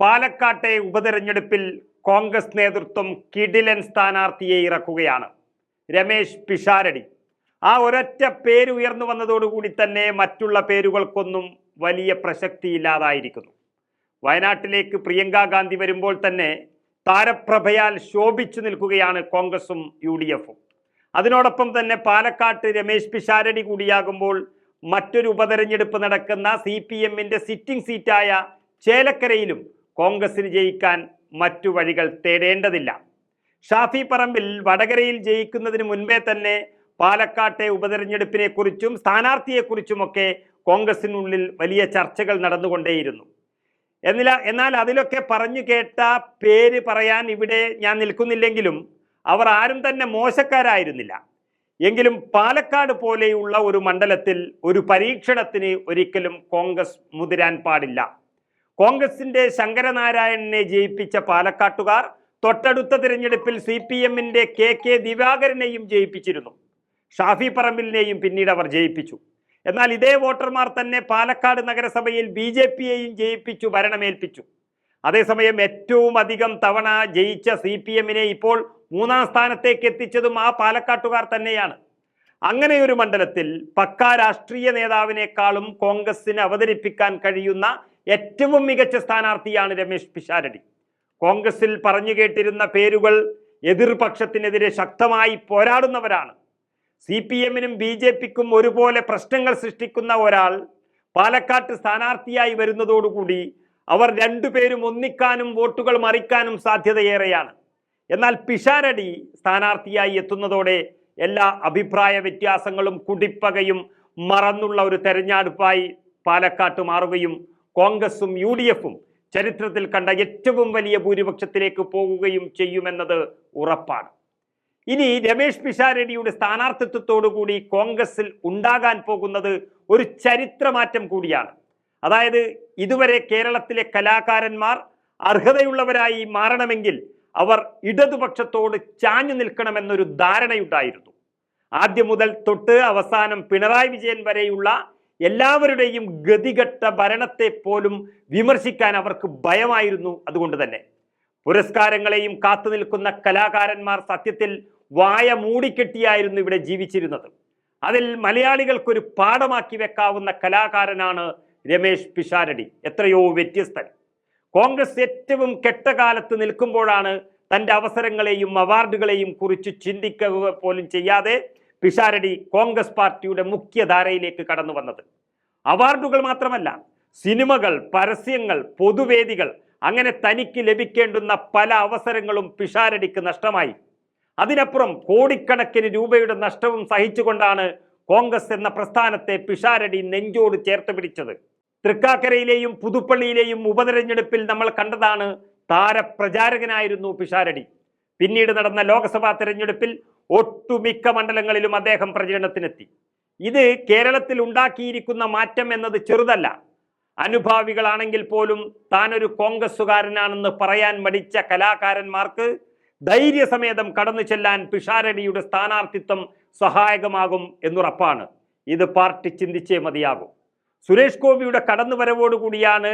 പാലക്കാട്ടെ ഉപതെരഞ്ഞെടുപ്പിൽ കോൺഗ്രസ് നേതൃത്വം കിഡിലൻ സ്ഥാനാർത്ഥിയെ ഇറക്കുകയാണ്. രമേശ് പിഷാരടി. ആ ഒരൊറ്റ പേര് ഉയർന്നു വന്നതോടുകൂടി തന്നെ മറ്റുള്ള പേരുകൾക്കൊന്നും വലിയ പ്രസക്തിയില്ലാതായിരിക്കുന്നു വയനാട്ടിലേക്ക് പ്രിയങ്ക ഗാന്ധി വരുമ്പോൾ തന്നെ താരപ്രഭയാൽ ശോഭിച്ചു നിൽക്കുകയാണ് കോൺഗ്രസും യു ഡി എഫും അതിനോടൊപ്പം തന്നെ പാലക്കാട്ട് രമേശ് പിഷാരടി കൂടിയാകുമ്പോൾ മറ്റൊരു ഉപതെരഞ്ഞെടുപ്പ് നടക്കുന്ന സി പി എമ്മിന്റെ സിറ്റിംഗ് സീറ്റായ ചേലക്കരയിലും കോൺഗ്രസിന് ജയിക്കാൻ മറ്റു വഴികൾ തേടേണ്ടതില്ല. ഷാഫി പറമ്പിൽ വടകരയിൽ ജയിക്കുന്നതിന് മുൻപേ തന്നെ പാലക്കാട്ടെ ഉപതെരഞ്ഞെടുപ്പിനെ കുറിച്ചും സ്ഥാനാർത്ഥിയെക്കുറിച്ചുമൊക്കെ കോൺഗ്രസിനുള്ളിൽ വലിയ ചർച്ചകൾ നടന്നുകൊണ്ടേയിരുന്നു. എന്നില്ല എന്നാൽ അതിലൊക്കെ പറഞ്ഞു കേട്ട പേര് പറയാൻ ഇവിടെ ഞാൻ നിൽക്കുന്നില്ലെങ്കിലും അവർ ആരും തന്നെ മോശക്കാരായിരുന്നില്ല. എങ്കിലും പാലക്കാട് പോലെയുള്ള ഒരു മണ്ഡലത്തിൽ ഒരു പരീക്ഷണത്തിന് ഒരിക്കലും കോൺഗ്രസ് മുതിരാൻ പാടില്ല. കോൺഗ്രസിന്റെ ശങ്കരനാരായണനെ ജയിപ്പിച്ച പാലക്കാട്ടുകാർ തൊട്ടടുത്ത തിരഞ്ഞെടുപ്പിൽ സി പി എമ്മിന്റെ കെ കെ ദിവാകരനെയും ജയിപ്പിച്ചിരുന്നു. ഷാഫി പറമ്പിലിനെയും പിന്നീട് അവർ ജയിപ്പിച്ചു. എന്നാൽ ഇതേ വോട്ടർമാർ തന്നെ പാലക്കാട് നഗരസഭയിൽ ബി ജെ പിയെയും ജയിപ്പിച്ചു ഭരണമേൽപ്പിച്ചു. അതേസമയം ഏറ്റവും അധികം തവണ ജയിച്ച സി പി എമ്മിനെ ഇപ്പോൾ മൂന്നാം സ്ഥാനത്തേക്ക് എത്തിച്ചതും ആ പാലക്കാട്ടുകാർ തന്നെയാണ്. അങ്ങനെ ഒരു മണ്ഡലത്തിൽ പക്കാ രാഷ്ട്രീയ നേതാവിനേക്കാളും കോൺഗ്രസിന് അവതരിപ്പിക്കാൻ കഴിയുന്ന ഏറ്റവും മികച്ച സ്ഥാനാർത്ഥിയാണ് രമേശ് പിഷാരടി. കോൺഗ്രസിൽ പറഞ്ഞു കേട്ടിരുന്ന പേരുകൾ എതിർപക്ഷത്തിനെതിരെ ശക്തമായി പോരാടുന്നവരാണ്. സി പി എമ്മിനും ബി ജെ പിക്കും ഒരുപോലെ പ്രശ്നങ്ങൾ സൃഷ്ടിക്കുന്ന ഒരാൾ പാലക്കാട്ട് സ്ഥാനാർത്ഥിയായി വരുന്നതോടുകൂടി അവർ രണ്ടുപേരും ഒന്നിക്കാനും വോട്ടുകൾ മറിക്കാനും സാധ്യതയേറെയാണ്. എന്നാൽ പിഷാരടി സ്ഥാനാർത്ഥിയായി എത്തുന്നതോടെ എല്ലാ അഭിപ്രായ വ്യത്യാസങ്ങളും കുടിപ്പകയും മറന്നുള്ള ഒരു തെരഞ്ഞെടുപ്പായി പാലക്കാട്ട് മാറുകയും കോൺഗ്രസും യു ഡി എഫും ചരിത്രത്തിൽ കണ്ട ഏറ്റവും വലിയ ഭൂരിപക്ഷത്തിലേക്ക് പോകുകയും ചെയ്യുമെന്നത് ഉറപ്പാണ്. ഇനി രമേഷ് പിഷാരടിയുടെ സ്ഥാനാർത്ഥിത്വത്തോടുകൂടി കോൺഗ്രസിൽ ഉണ്ടാകാൻ പോകുന്നത് ഒരു ചരിത്രമാറ്റം കൂടിയാണ്. അതായത് ഇതുവരെ കേരളത്തിലെ കലാകാരന്മാർ അർഹതയുള്ളവരായി മാറണമെങ്കിൽ അവർ ഇടതുപക്ഷത്തോട് ചാഞ്ഞു നിൽക്കണമെന്നൊരു ധാരണയുണ്ടായിരുന്നു. ആദ്യം മുതൽ തൊട്ട് അവസാനം പിണറായി വിജയൻ വരെയുള്ള എല്ലാവരുടെയും ഗതികെട്ട ഭരണത്തെ പോലും വിമർശിക്കാൻ അവർക്ക് ഭയമായിരുന്നു അതുകൊണ്ട് തന്നെ. പുരസ്കാരങ്ങളെയും കാത്തു നിൽക്കുന്ന കലാകാരന്മാർ സത്യത്തിൽ വായ മൂടിക്കെട്ടിയായിരുന്നു ഇവിടെ ജീവിച്ചിരുന്നത്. അതിൽ മലയാളികൾക്കൊരു പാഠമാക്കി വെക്കാവുന്ന കലാകാരനാണ് രമേശ് പിഷാരടി. എത്രയോ വ്യത്യസ്തൻ. കോൺഗ്രസ് ഏറ്റവും കെട്ടകാലത്ത് നിൽക്കുമ്പോഴാണ് തന്റെ അവസരങ്ങളെയും അവാർഡുകളെയും കുറിച്ച് ചിന്തിക്കുക പോലും ചെയ്യാതെ പിഷാരടി കോൺഗ്രസ് പാർട്ടിയുടെ മുഖ്യധാരയിലേക്ക് കടന്നു വന്നത്. അവാർഡുകൾ മാത്രമല്ല സിനിമകൾ പരസ്യങ്ങൾ പൊതുവേദികൾ അങ്ങനെ തനിക്ക് ലഭിക്കേണ്ടുന്ന പല അവസരങ്ങളും പിഷാരടിക്ക് നഷ്ടമായി. അതിനപ്പുറം കോടിക്കണക്കിന് രൂപയുടെ നഷ്ടവും സഹിച്ചുകൊണ്ടാണ് കോൺഗ്രസ് എന്ന പ്രസ്ഥാനത്തെ പിഷാരടി നെഞ്ചോട് ചേർത്ത് പിടിച്ചത്. തൃക്കാക്കരയിലെയും പുതുപ്പള്ളിയിലെയും ഉപതെരഞ്ഞെടുപ്പിൽ നമ്മൾ കണ്ടതാണ് താരപ്രചാരകനായിരുന്നു പിഷാരടി. പിന്നീട് നടന്ന ലോക്സഭാ തെരഞ്ഞെടുപ്പിൽ ഒട്ടുമിക്ക മണ്ഡലങ്ങളിലും അദ്ദേഹം പ്രചരണത്തിനെത്തി. ഇത് കേരളത്തിൽ ഉണ്ടാക്കിയിരിക്കുന്ന മാറ്റം എന്നത് ചെറുതല്ല. അനുഭാവികളാണെങ്കിൽ പോലും താനൊരു കോൺഗ്രസ്സുകാരനാണെന്ന് പറയാൻ മടിച്ച കലാകാരന്മാർക്ക് ധൈര്യസമേതം കടന്നു ചെല്ലാൻ പിഷാരടിയുടെ സ്ഥാനാർത്ഥിത്വം സഹായകമാകും എന്നുറപ്പാണ്. ഇത് പാർട്ടി ചിന്തിച്ചേ മതിയാകും. സുരേഷ് ഗോപിയുടെ കടന്നുവരവോടുകൂടിയാണ്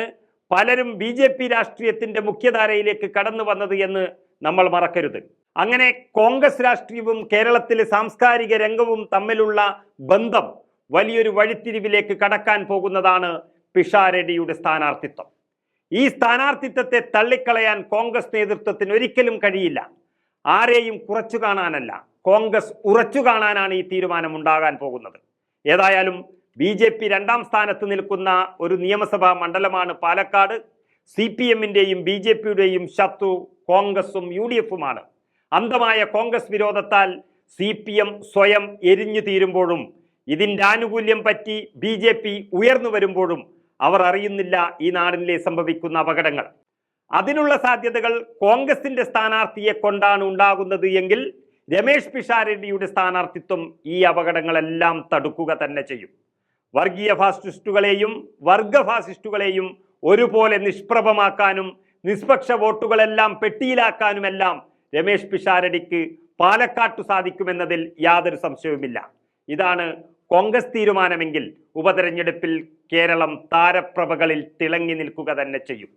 പലരും ബി ജെ പി രാഷ്ട്രീയത്തിന്റെ മുഖ്യധാരയിലേക്ക് കടന്നു വന്നത് എന്ന് നമ്മൾ മറക്കരുത്. അങ്ങനെ കോൺഗ്രസ് രാഷ്ട്രീയവും കേരളത്തിലെ സാംസ്കാരിക രംഗവും തമ്മിലുള്ള ബന്ധം വലിയൊരു വഴിത്തിരിവിലേക്ക് കടക്കാൻ പോകുന്നതാണ് പിഷാരടിയുടെ സ്ഥാനാർത്ഥിത്വം. ഈ സ്ഥാനാർത്ഥിത്വത്തെ തള്ളിക്കളയാൻ കോൺഗ്രസ് നേതൃത്വത്തിന് ഒരിക്കലും കഴിയില്ല. ആരെയും കുറച്ചു കാണാനല്ല കോൺഗ്രസ് ഉറച്ചു കാണാനാണ് ഈ തീരുമാനം ഉണ്ടാകാൻ പോകുന്നത്. ഏതായാലും ബി ജെ പി രണ്ടാം സ്ഥാനത്ത് നിൽക്കുന്ന ഒരു നിയമസഭാ മണ്ഡലമാണ് പാലക്കാട്. സി പി എമ്മിന്റെയും ബി ജെ പിയുടെയും ശത്രു കോൺഗ്രസും യു ഡി എഫുമാണ്. അന്ധമായ കോൺഗ്രസ് വിരോധത്താൽ സി പി എം സ്വയം എരിഞ്ഞു തീരുമ്പോഴും ഇതിന്റെ ആനുകൂല്യം പറ്റി ബി ജെ പി ഉയർന്നു വരുമ്പോഴും അവർ അറിയുന്നില്ല ഈ നാടിനെ സംഭവിക്കുന്ന അപകടങ്ങൾ. അതിനുള്ള സാധ്യതകൾ കോൺഗ്രസിന്റെ സ്ഥാനാർത്ഥിയെ കൊണ്ടാണ് ഉണ്ടാകുന്നത് എങ്കിൽ രമേശ് പിഷാരടിയുടെ സ്ഥാനാർത്ഥിത്വം ഈ അപകടങ്ങളെല്ലാം തടുക്കുക തന്നെ ചെയ്യും. വർഗീയ ഫാസിസ്റ്റുകളെയും വർഗ ഫാസിസ്റ്റുകളെയും ഒരുപോലെ നിഷ്പ്രഭമാക്കാനും നിഷ്പക്ഷ വോട്ടുകളെല്ലാം പെട്ടിയിലാക്കാനുമെല്ലാം രമേശ് പിഷാരടിക്ക് പാലക്കാട്ടു സാധിക്കുമെന്നതിൽ യാതൊരു സംശയവുമില്ല. ഇതാണ് കോൺഗ്രസ് തീരുമാനമെങ്കിൽ ഉപതെരഞ്ഞെടുപ്പിൽ കേരളം താരപ്രഭകളിൽ തിളങ്ങി നിൽക്കുക തന്നെ ചെയ്യും.